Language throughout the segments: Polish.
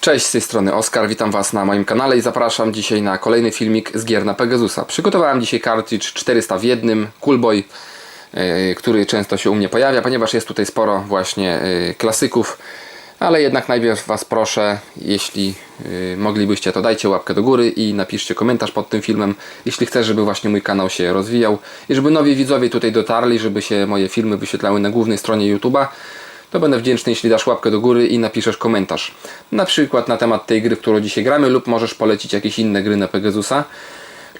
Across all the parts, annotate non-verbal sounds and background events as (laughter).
Cześć, z tej strony Oskar, witam Was na moim kanale i zapraszam dzisiaj na kolejny filmik z gier na Pegasusa. Przygotowałem dzisiaj cartridge 400 w jednym, Coolboy, yy, który często się u mnie pojawia, ponieważ jest tutaj sporo właśnie yy, klasyków. Ale jednak najpierw Was proszę, jeśli yy, moglibyście, to dajcie łapkę do góry i napiszcie komentarz pod tym filmem, jeśli chcesz, żeby właśnie mój kanał się rozwijał i żeby nowi widzowie tutaj dotarli, żeby się moje filmy wyświetlały na głównej stronie YouTube'a to będę wdzięczny, jeśli dasz łapkę do góry i napiszesz komentarz. Na przykład na temat tej gry, w którą dzisiaj gramy, lub możesz polecić jakieś inne gry na Pegasusa.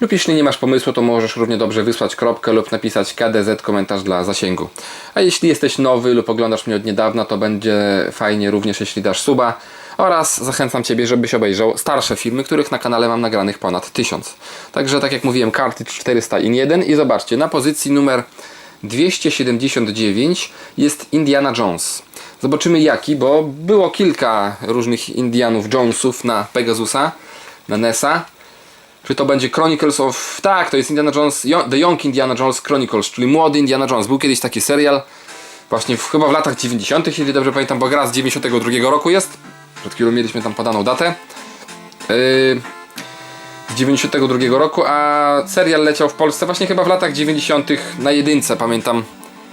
Lub jeśli nie masz pomysłu, to możesz równie dobrze wysłać kropkę lub napisać KDZ komentarz dla zasięgu. A jeśli jesteś nowy lub oglądasz mnie od niedawna, to będzie fajnie również jeśli dasz suba. Oraz zachęcam Ciebie, żebyś obejrzał starsze filmy, których na kanale mam nagranych ponad 1000. Także tak jak mówiłem, Cartridge 400 in 1 i zobaczcie, na pozycji numer 279 jest Indiana Jones. Zobaczymy jaki, bo było kilka różnych Indianów Jonesów na Pegasusa, na NESa. Czy to będzie Chronicles of... Tak, to jest Indiana Jones, The Young Indiana Jones Chronicles, czyli młody Indiana Jones. Był kiedyś taki serial, właśnie w, chyba w latach 90., jeśli dobrze pamiętam, bo gra z 92 roku jest. Przed chwilą mieliśmy tam podaną datę. Yy, 92 roku, a serial leciał w Polsce właśnie chyba w latach 90. na jedynce, pamiętam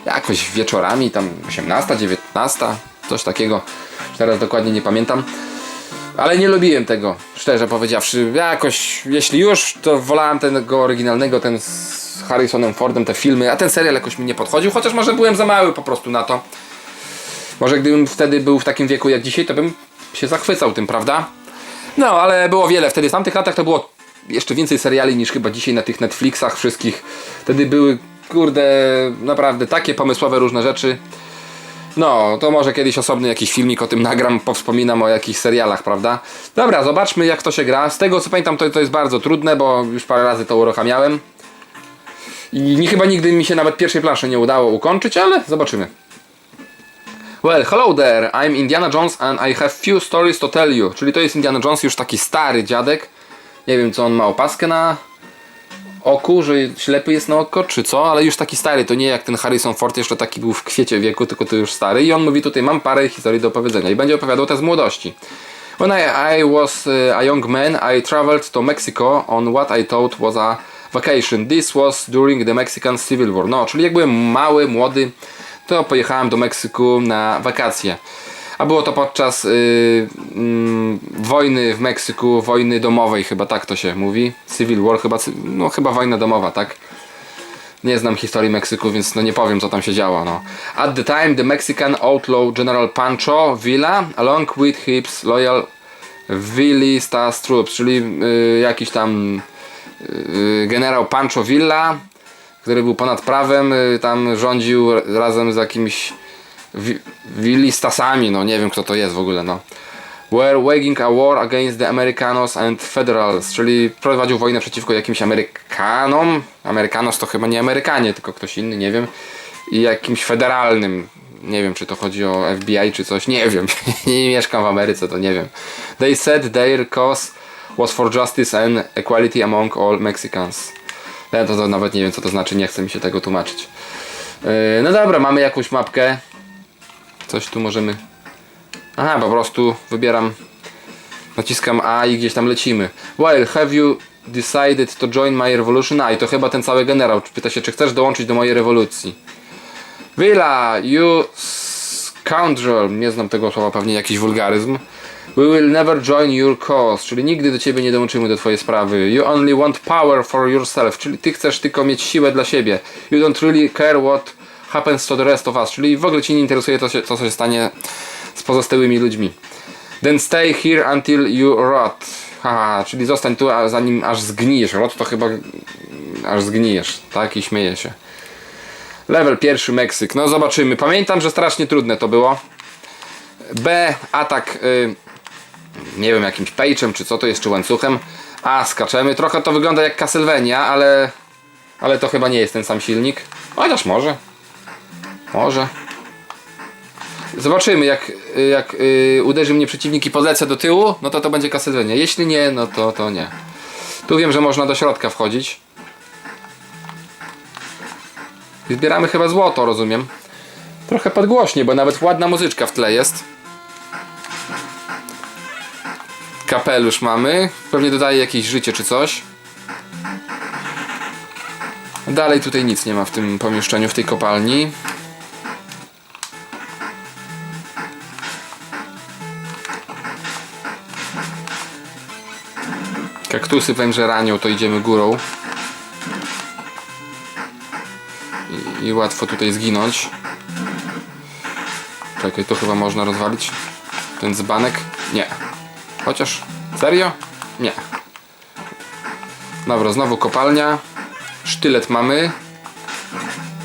jakoś wieczorami, tam 18, 19, coś takiego. Teraz dokładnie nie pamiętam. Ale nie lubiłem tego, szczerze powiedziawszy. Jakoś, jeśli już, to wolałem tego oryginalnego, ten z Harrisonem Fordem, te filmy, a ten serial jakoś mi nie podchodził, chociaż może byłem za mały po prostu na to. Może gdybym wtedy był w takim wieku jak dzisiaj, to bym się zachwycał tym, prawda? No, ale było wiele wtedy. W tamtych latach to było jeszcze więcej seriali niż chyba dzisiaj na tych Netflixach wszystkich. Wtedy były, kurde, naprawdę takie pomysłowe różne rzeczy. No, to może kiedyś osobny jakiś filmik o tym nagram, powspominam o jakichś serialach, prawda? Dobra, zobaczmy jak to się gra. Z tego co pamiętam to, to jest bardzo trudne, bo już parę razy to uruchamiałem. I nie, chyba nigdy mi się nawet pierwszej planszy nie udało ukończyć, ale zobaczymy. Well, hello there, I'm Indiana Jones and I have few stories to tell you. Czyli to jest Indiana Jones, już taki stary dziadek. Nie wiem, co on ma opaskę na oku, że ślepy jest na oko, czy co, ale już taki stary. To nie jak ten Harrison Ford, jeszcze taki był w kwiecie wieku, tylko to już stary. I on mówi tutaj, mam parę historii do opowiedzenia. I będzie opowiadał te z młodości. When I, I was uh, a young man, I traveled to Mexico on what I thought was a vacation. This was during the Mexican Civil War. No, czyli jak byłem mały, młody, to pojechałem do Meksyku na wakacje. A było to podczas y, mm, wojny w Meksyku, wojny domowej, chyba tak to się mówi. Civil War, chyba, no chyba wojna domowa, tak? Nie znam historii Meksyku, więc no nie powiem co tam się działo. No. At the time, the Mexican outlaw General Pancho Villa, along with his loyal Villistas troops, czyli y, jakiś tam y, generał Pancho Villa, który był ponad prawem, y, tam rządził razem z jakimiś wi- Villistasami, no nie wiem kto to jest w ogóle, no. Were waging a war against the Americanos and Federals, czyli prowadził wojnę przeciwko jakimś Amerykanom. Amerykanos to chyba nie Amerykanie, tylko ktoś inny, nie wiem. I jakimś federalnym. Nie wiem, czy to chodzi o FBI czy coś, nie wiem. (laughs) nie mieszkam w Ameryce, to nie wiem. They said their cause was for justice and equality among all Mexicans. Ja to, to nawet nie wiem, co to znaczy, nie chcę mi się tego tłumaczyć. Yy, no dobra, mamy jakąś mapkę. Coś tu możemy Aha, po prostu wybieram, naciskam A i gdzieś tam lecimy. Well, have you decided to join my revolution? A, i to chyba ten cały generał. Pyta się, czy chcesz dołączyć do mojej rewolucji. Villa, you scoundrel. Nie znam tego słowa, pewnie jakiś wulgaryzm. We will never join your cause, czyli nigdy do ciebie nie dołączymy do twojej sprawy. You only want power for yourself, czyli ty chcesz tylko mieć siłę dla siebie. You don't really care what happens to the rest of us, czyli w ogóle ci nie interesuje to, to co się stanie z pozostałymi ludźmi. Then stay here until you rot. Haha, czyli zostań tu, a zanim aż zgnijesz. Rot to chyba aż zgnijesz, tak? I śmieje się. Level pierwszy Meksyk. No zobaczymy. Pamiętam, że strasznie trudne to było. B, atak, y, nie wiem, jakimś page'em czy co to jest, czy łańcuchem. A, skaczemy. Trochę to wygląda jak Castlevania, ale, ale to chyba nie jest ten sam silnik. Chociaż może. Może. Zobaczymy, jak, jak y, uderzy mnie przeciwnik i podlecę do tyłu, no to to będzie Castlevania. Jeśli nie, no to, to nie. Tu wiem, że można do środka wchodzić. I Zbieramy chyba złoto, rozumiem. Trochę podgłośnie, bo nawet ładna muzyczka w tle jest. Kapelusz mamy. Pewnie dodaje jakieś życie czy coś. Dalej tutaj nic nie ma w tym pomieszczeniu, w tej kopalni. Powiem, że ranią, to idziemy górą. I, I łatwo tutaj zginąć. Czekaj, to chyba można rozwalić. Ten dzbanek? Nie. Chociaż, serio? Nie. Dobra, znowu kopalnia. Sztylet mamy.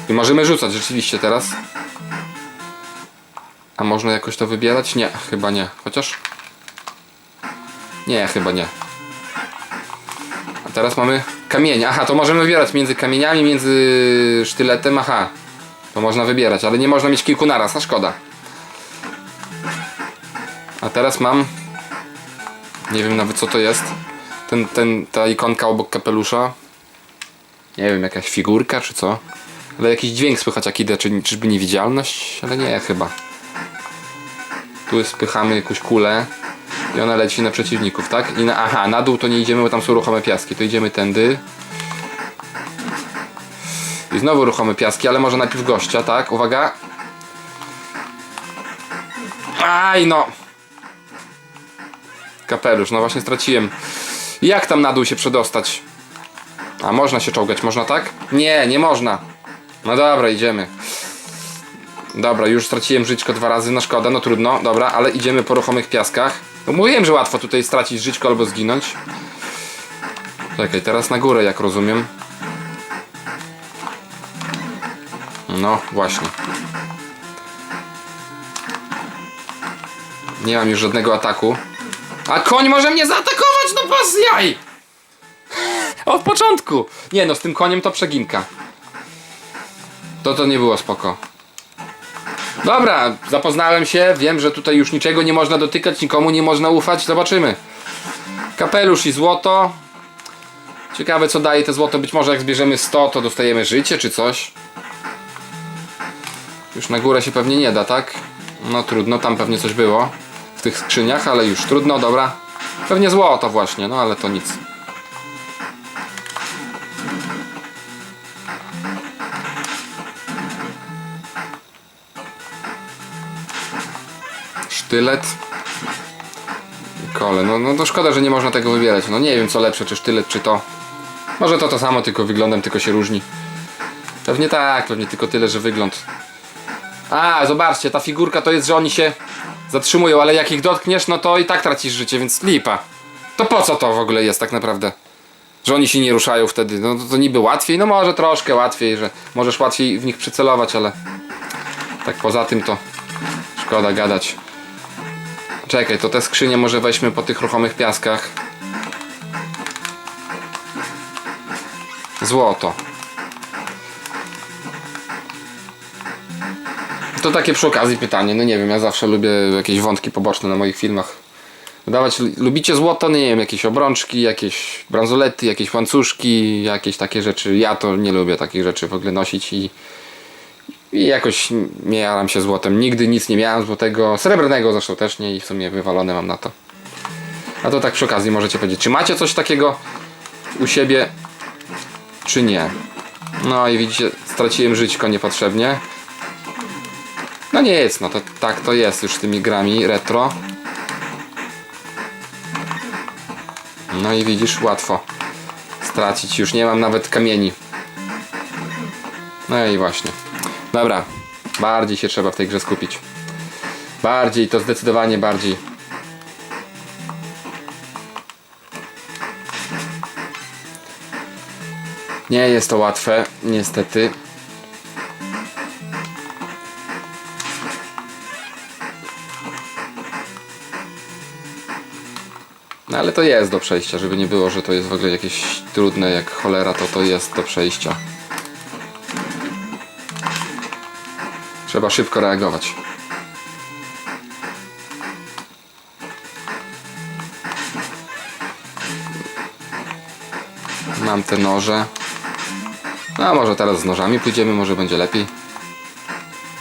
I możemy rzucać rzeczywiście teraz. A można jakoś to wybierać? Nie, chyba nie. Chociaż? Nie, chyba nie. Teraz mamy kamienie. Aha, to możemy wybierać między kamieniami, między sztyletem. Aha. To można wybierać, ale nie można mieć kilku naraz, a szkoda. A teraz mam. Nie wiem nawet co to jest. Ten, ten, ta ikonka obok kapelusza. Nie wiem, jakaś figurka czy co. Ale jakiś dźwięk słychać jak idę, czy, czyżby niewidzialność? Ale nie, chyba. Tu spychamy jakąś kulę i ona leci na przeciwników, tak? I na, aha, na dół to nie idziemy, bo tam są ruchome piaski. To idziemy tędy. I znowu ruchome piaski, ale może najpierw gościa, tak? Uwaga. Aj no! Kapelusz, no właśnie straciłem. Jak tam na dół się przedostać? A można się czołgać, można tak? Nie, nie można. No dobra, idziemy. Dobra, już straciłem żyćko dwa razy, no szkoda, no trudno, dobra, ale idziemy po ruchomych piaskach. No mówiłem, że łatwo tutaj stracić żyćko albo zginąć. Czekaj, teraz na górę, jak rozumiem. No, właśnie. Nie mam już żadnego ataku. A koń może mnie zaatakować, no bez jaj! Od początku! Nie no, z tym koniem to przeginka. To to nie było spoko. Dobra, zapoznałem się, wiem, że tutaj już niczego nie można dotykać, nikomu nie można ufać, zobaczymy. Kapelusz i złoto. Ciekawe co daje te złoto, być może jak zbierzemy 100 to dostajemy życie czy coś. Już na górę się pewnie nie da, tak? No trudno, tam pewnie coś było w tych skrzyniach, ale już trudno, dobra. Pewnie złoto właśnie, no ale to nic. Sztylet. I kole. No, no to szkoda, że nie można tego wybierać. No nie wiem co lepsze, czy sztylet, czy to. Może to to samo, tylko wyglądem tylko się różni. Pewnie tak, pewnie tylko tyle, że wygląd. A, zobaczcie, ta figurka to jest, że oni się zatrzymują, ale jak ich dotkniesz, no to i tak tracisz życie, więc lipa. To po co to w ogóle jest tak naprawdę? Że oni się nie ruszają wtedy, no to, to niby łatwiej, no może troszkę łatwiej, że możesz łatwiej w nich przycelować, ale tak poza tym to szkoda gadać. Czekaj, to te skrzynie może weźmy po tych ruchomych piaskach. Złoto. To takie przy okazji pytanie, no nie wiem, ja zawsze lubię jakieś wątki poboczne na moich filmach. Wydawać, lubicie złoto? Nie wiem, jakieś obrączki, jakieś bransolety, jakieś łańcuszki, jakieś takie rzeczy. Ja to nie lubię takich rzeczy w ogóle nosić i, i jakoś nie jaram się złotem. Nigdy nic nie miałem złotego, srebrnego zresztą też nie i w sumie wywalone mam na to. A to tak przy okazji możecie powiedzieć, czy macie coś takiego u siebie, czy nie? No i widzicie, straciłem żyćko niepotrzebnie. No nie jest, no to tak to jest już z tymi grami retro. No i widzisz, łatwo stracić. Już nie mam nawet kamieni. No i właśnie. Dobra, bardziej się trzeba w tej grze skupić. Bardziej, to zdecydowanie bardziej. Nie jest to łatwe, niestety. No ale to jest do przejścia, żeby nie było, że to jest w ogóle jakieś trudne jak cholera, to to jest do przejścia. Trzeba szybko reagować. Mam te noże. No, a może teraz z nożami pójdziemy, może będzie lepiej.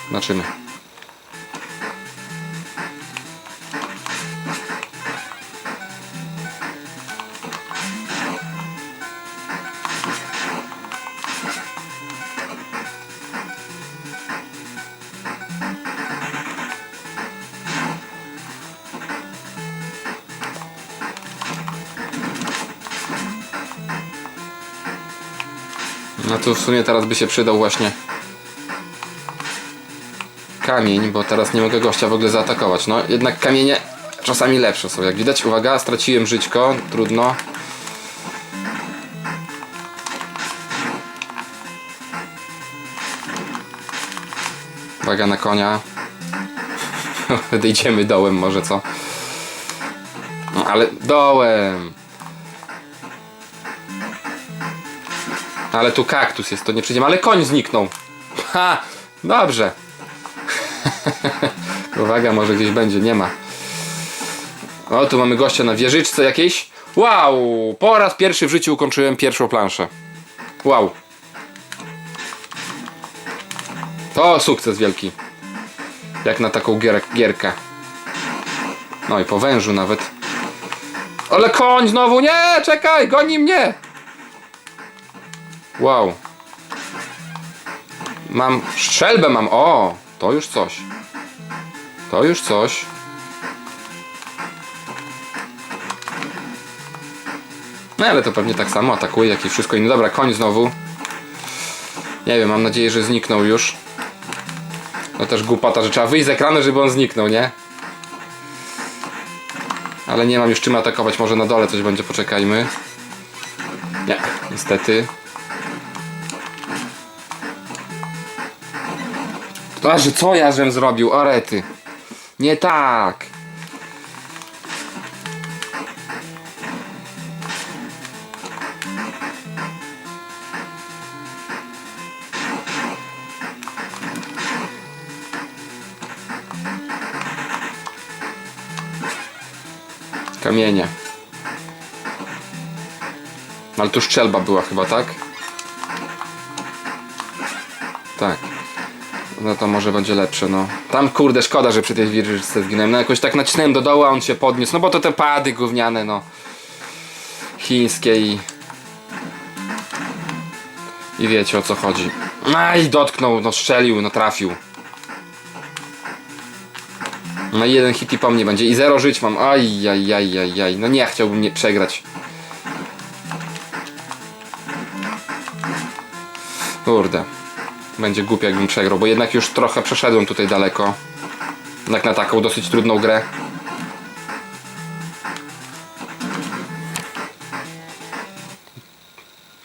Zobaczymy. W sumie teraz by się przydał właśnie kamień, bo teraz nie mogę gościa w ogóle zaatakować. No jednak kamienie czasami lepsze są. Jak widać, uwaga, straciłem żyćko, trudno. Uwaga na konia. (laughs) Wyjdziemy dołem może, co? No, ale dołem. Ale tu kaktus jest, to nie przyjdziemy. Ale koń zniknął. Ha! Dobrze. (laughs) Uwaga, może gdzieś będzie, nie ma. O, tu mamy gościa na wieżyczce jakiejś. Wow! Po raz pierwszy w życiu ukończyłem pierwszą planszę. Wow. To sukces wielki. Jak na taką gier gierkę. No i po wężu nawet. Ale koń znowu! Nie! Czekaj! Goni mnie! Wow. Mam strzelbę mam. O! To już coś. To już coś. No ale to pewnie tak samo atakuje, jak i wszystko inne. Dobra, koń znowu. Nie wiem, mam nadzieję, że zniknął już. No też głupota, że trzeba wyjść z ekranu, żeby on zniknął, nie? Ale nie mam już czym atakować, może na dole coś będzie, poczekajmy. Nie, niestety. A, że co ja żem zrobił? Orety. Nie tak. Kamienie. No, Ale tu strzelba była chyba? Tak. No to może będzie lepsze, no. Tam kurde, szkoda, że przy tej wieżyczce zginąłem. No jakoś tak nacisnąłem do dołu, a on się podniósł. No bo to te pady gówniane, no. Chińskie i... I wiecie o co chodzi. Aj, dotknął, no strzelił, no trafił. No i jeden hit i po mnie będzie. I zero żyć mam. Aj, aj, aj, aj. No nie chciałbym nie przegrać. Kurde. Będzie głupio jakbym przegrał, bo jednak już trochę przeszedłem tutaj daleko. Jak na taką dosyć trudną grę.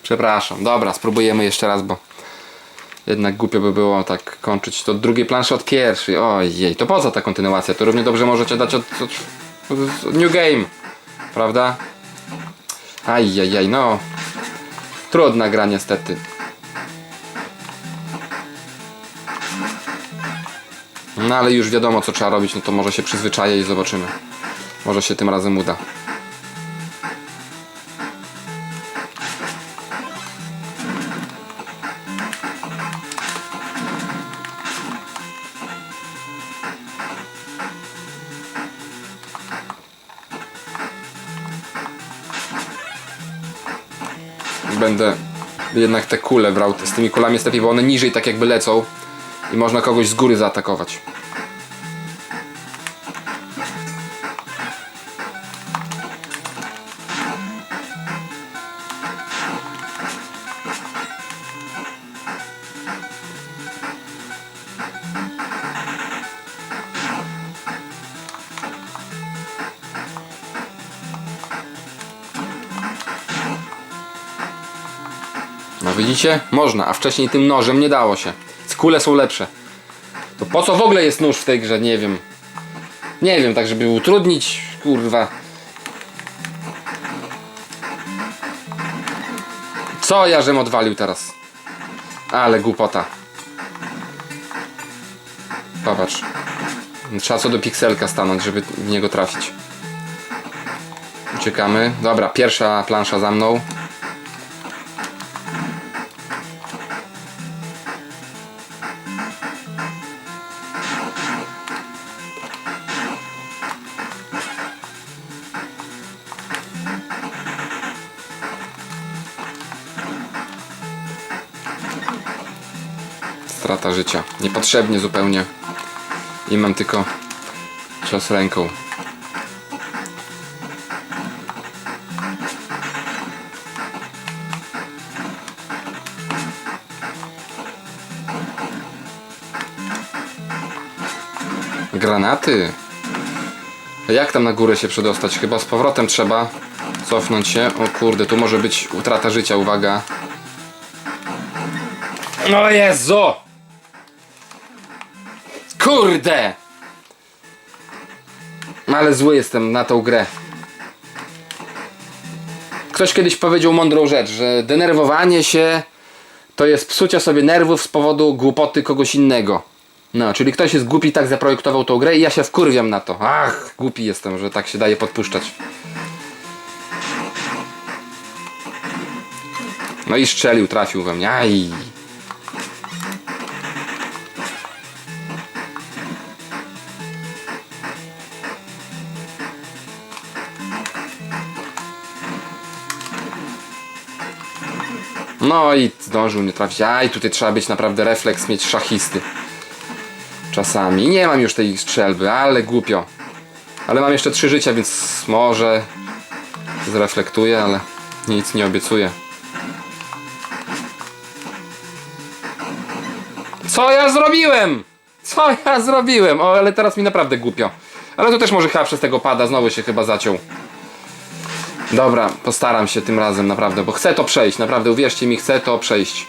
Przepraszam. Dobra, spróbujemy jeszcze raz, bo jednak głupio by było tak kończyć to od drugiej planszy od pierwszej. Ojej, to poza ta kontynuacja? To równie dobrze możecie dać od, od, od New Game. Prawda? Ajajaj, no. Trudna gra niestety. No ale już wiadomo co trzeba robić, no to może się przyzwyczaję i zobaczymy. Może się tym razem uda. Będę jednak te kule brał. Z tymi kulami jest lepiej, bo one niżej tak jakby lecą i można kogoś z góry zaatakować. No widzicie? Można, a wcześniej tym nożem nie dało się. Kule są lepsze. To po co w ogóle jest nóż w tej grze? Nie wiem. Nie wiem, tak żeby utrudnić, kurwa. Co ja żem odwalił teraz? Ale głupota. Popatrz. Trzeba co do pikselka stanąć, żeby w niego trafić. Uciekamy. Dobra, pierwsza plansza za mną. Niepotrzebnie zupełnie. I mam tylko cios ręką. Granaty? Jak tam na górę się przedostać? Chyba z powrotem trzeba cofnąć się. O kurde, tu może być utrata życia, uwaga. No Jezu! Kurde! Ale zły jestem na tą grę. Ktoś kiedyś powiedział mądrą rzecz, że denerwowanie się to jest psucie sobie nerwów z powodu głupoty kogoś innego. No, czyli ktoś jest głupi, tak zaprojektował tą grę i ja się wkurwiam na to. Ach, głupi jestem, że tak się daje podpuszczać. No i strzelił, trafił we mnie. Aj. No i zdążył nie trafić. Aj, tutaj trzeba być naprawdę refleks, mieć szachisty. Czasami. Nie mam już tej strzelby, ale głupio. Ale mam jeszcze trzy życia, więc może zreflektuję, ale nic nie obiecuję. Co ja zrobiłem? Co ja zrobiłem? O, ale teraz mi naprawdę głupio. Ale to też może chyba przez tego pada, znowu się chyba zaciął. Dobra, postaram się tym razem naprawdę, bo chcę to przejść, naprawdę, uwierzcie mi, chcę to przejść.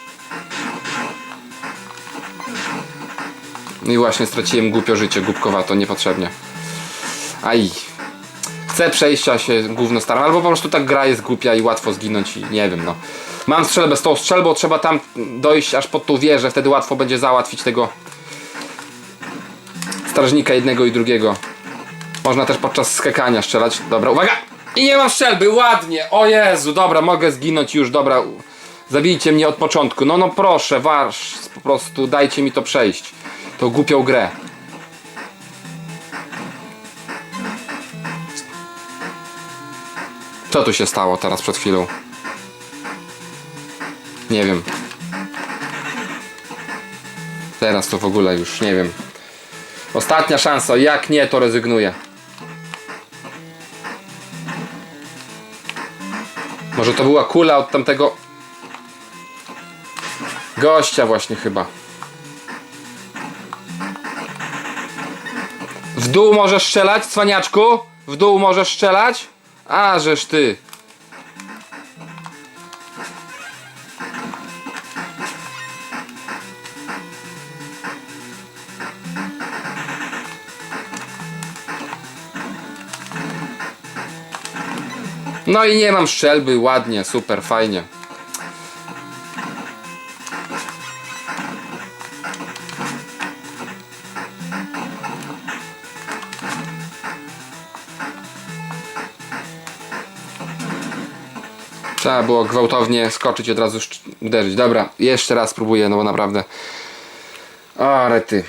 I właśnie straciłem głupio życie, głupkowato, niepotrzebnie. Aj. Chcę przejść, a się gówno staram, albo po prostu tak gra jest głupia i łatwo zginąć i nie wiem, no. Mam strzelbę z tą strzelbą, trzeba tam dojść aż pod tą wieżę, wtedy łatwo będzie załatwić tego strażnika jednego i drugiego. Można też podczas skakania strzelać. Dobra, uwaga! I nie mam strzelby, ładnie! O Jezu, dobra, mogę zginąć już, dobra. Zabijcie mnie od początku. No, no proszę, wasz, po prostu dajcie mi to przejść. Tą głupią grę. Co tu się stało teraz przed chwilą? Nie wiem. Teraz to w ogóle już nie wiem. Ostatnia szansa, jak nie, to rezygnuję. Może to była kula od tamtego gościa właśnie chyba. W dół możesz strzelać, cwaniaczku? W dół możesz strzelać? A, żeż ty. No i nie mam strzelby, ładnie, super, fajnie. Trzeba było gwałtownie skoczyć od razu uderzyć. Dobra, jeszcze raz spróbuję, no bo naprawdę. O, rety.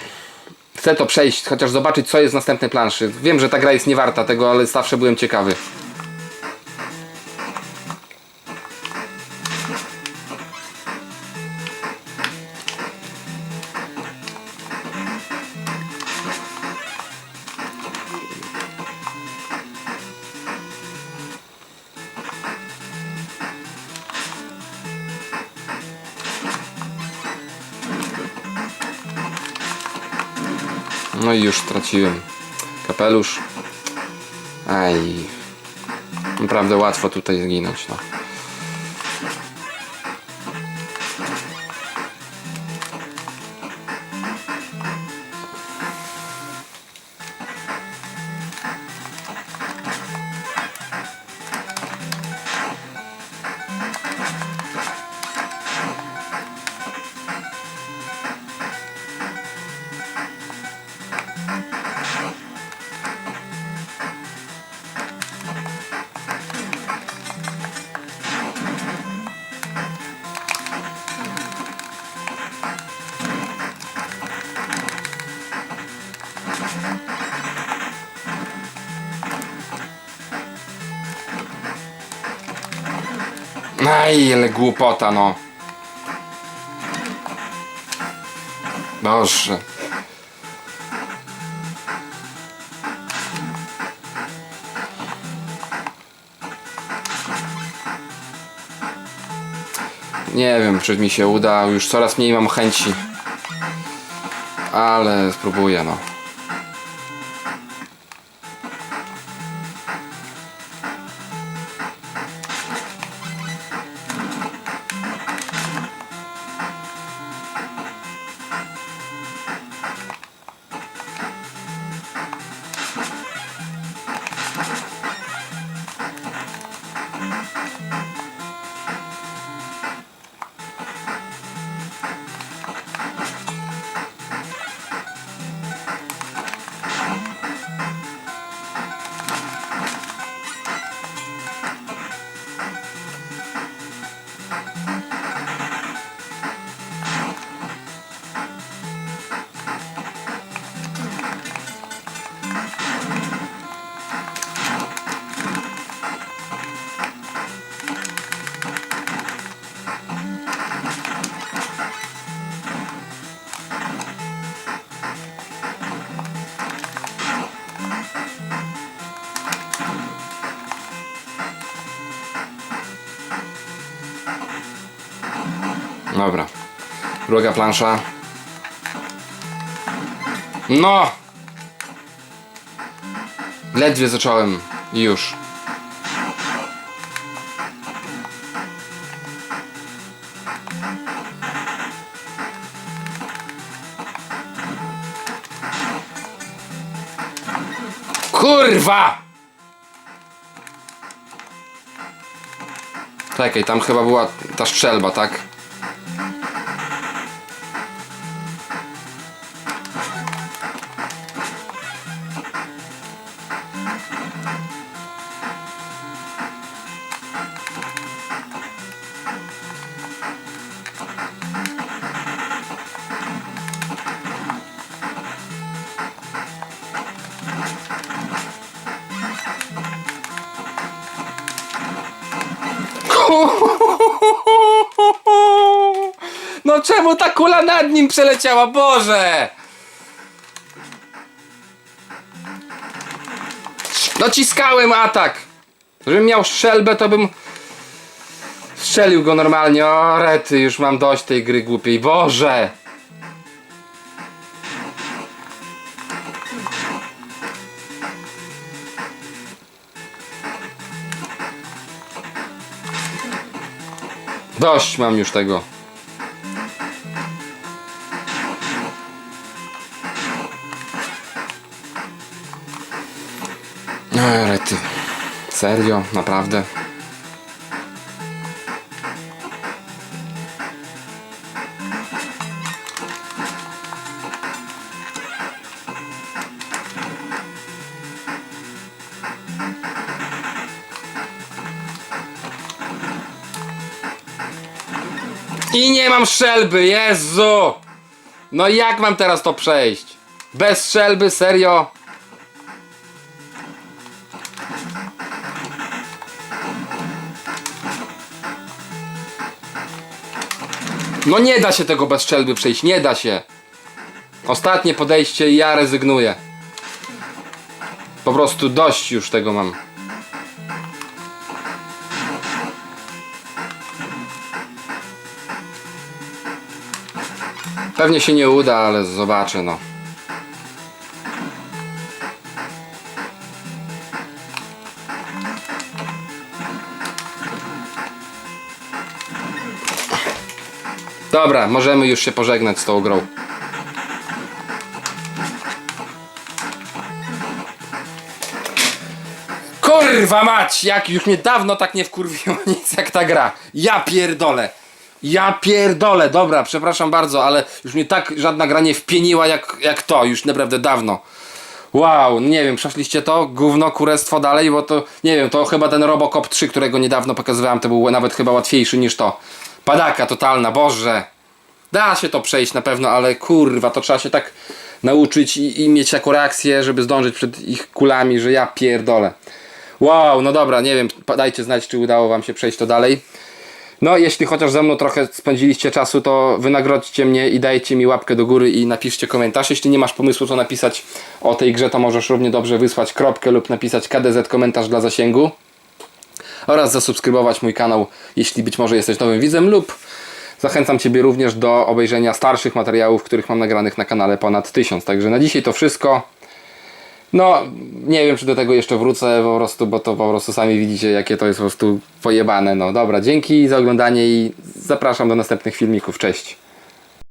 Chcę to przejść, chociaż zobaczyć co jest w następnej planszy. Wiem, że ta gra jest nie warta tego, ale zawsze byłem ciekawy. Straciłem kapelusz. Aj. Naprawdę łatwo tutaj zginąć, no. Aj, ale głupota, no. Boże. Nie wiem, czy mi się uda. Już coraz mniej mam chęci. Ale spróbuję, no. Druga plansza. No! Ledwie zacząłem już. Kurwa! Czekaj, tam chyba była ta strzelba, tak? No czemu ta kula nad nim przeleciała? Boże! Naciskałem atak! Żebym miał strzelbę, to bym strzelił go normalnie. O, rety, już mam dość tej gry głupiej. Boże! Dość mam już tego. Ej, Rety. Serio? Naprawdę? I nie mam strzelby, Jezu! No jak mam teraz to przejść? Bez strzelby, serio? No nie da się tego bez strzelby przejść, nie da się. Ostatnie podejście i ja rezygnuję. Po prostu dość już tego mam. Pewnie się nie uda, ale zobaczę no. Dobra, możemy już się pożegnać z tą grą. Kurwa mać! Jak już mnie dawno tak nie wkurwiło (laughs) nic jak ta gra. Ja pierdolę. Ja pierdolę, dobra, przepraszam bardzo, ale już mnie tak żadna gra nie wpieniła jak, jak to, już naprawdę dawno. Wow, nie wiem, przeszliście to? Gówno, kurestwo dalej, bo to, nie wiem, to chyba ten Robocop 3, którego niedawno pokazywałem, to był nawet chyba łatwiejszy niż to. Padaka totalna, boże. Da się to przejść na pewno, ale kurwa, to trzeba się tak nauczyć i, i mieć taką reakcję, żeby zdążyć przed ich kulami, że ja pierdolę. Wow, no dobra, nie wiem, dajcie znać, czy udało wam się przejść to dalej. No, jeśli chociaż ze mną trochę spędziliście czasu, to wynagrodźcie mnie i dajcie mi łapkę do góry i napiszcie komentarz. Jeśli nie masz pomysłu, co napisać o tej grze, to możesz równie dobrze wysłać kropkę lub napisać KDZ komentarz dla zasięgu. Oraz zasubskrybować mój kanał, jeśli być może jesteś nowym widzem lub zachęcam Ciebie również do obejrzenia starszych materiałów, których mam nagranych na kanale ponad 1000. Także na dzisiaj to wszystko. No, nie wiem, czy do tego jeszcze wrócę po prostu, bo to po prostu sami widzicie, jakie to jest po prostu pojebane. No dobra, dzięki za oglądanie i zapraszam do następnych filmików. Cześć.